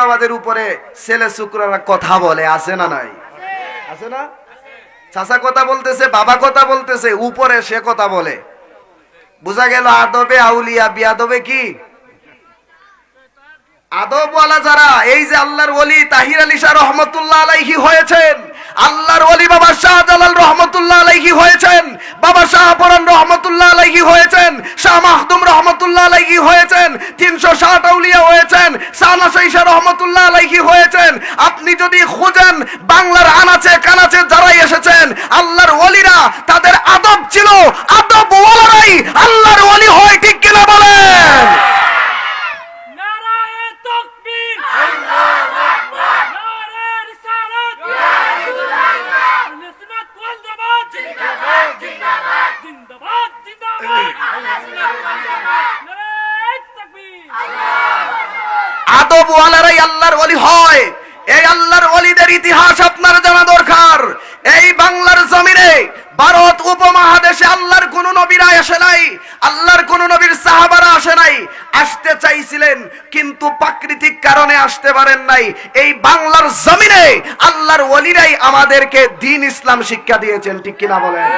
বাবাদের উপরে ছেলে শুক্ররা কথা বলে, আছে না নাই? আছে না? চাচা কথা বলতেছে, বাবা কথা বলতেছে, উপরে সে কথা বলে। বোঝা গেল আদবে আউলিয়া, বিয়াদবে কি? আদবওয়ালা যারা, এই যে আল্লাহর ওলি তাহির আলী শাহ রহমতুল্লাহ আলাইহি হয়েছেন, আল্লাহর ওলি বাবা শাহজালাল রহমতুল্লাহ আলাইহি হয়েছেন, বাবা শাহপরান রহমতুল্লাহ আলাইহি হয়েছেন, শাহ মাহদুম রহমতুল্লাহ আলাইহি হয়েছেন তিনশো ষাট আউলিয়া হয়েছেন সানা শাহ রহমতুল্লাহ আলাইহি হয়েছেন। আপনি যদি খুঁজেন বাংলার আনাচে কানাচে যারাই এসেছেন আল্লাহর ওলিরা তাদের আদব ছিল আদব ওলারাই আল্লাহর ওলি হয় ঠিক কিনা বলেন? জিন্দাবাদ। জিন্দাবাদ। ওয়ালারাই আল্লাহর ওলি হয়। এই আল্লাহর ওলিদের ইতিহাস আপনার জানা দরকার। এই বাংলার জমিনে ভারত উপমহাদেশে আল্লাহর কোন নবীরা আসে নাই, আল্লাহর কোন নবীর সাহাবারা আসে নাই, আসতে চাইছিলেন, কিন্তু প্রাকৃতিক কারণে আসতে পারেন নাই। এই বাংলার জমিনে আল্লাহর ওলিরাই আমাদেরকে দিন ইসলাম শিক্ষা দিয়েছেন, ঠিক কিনা বলেন?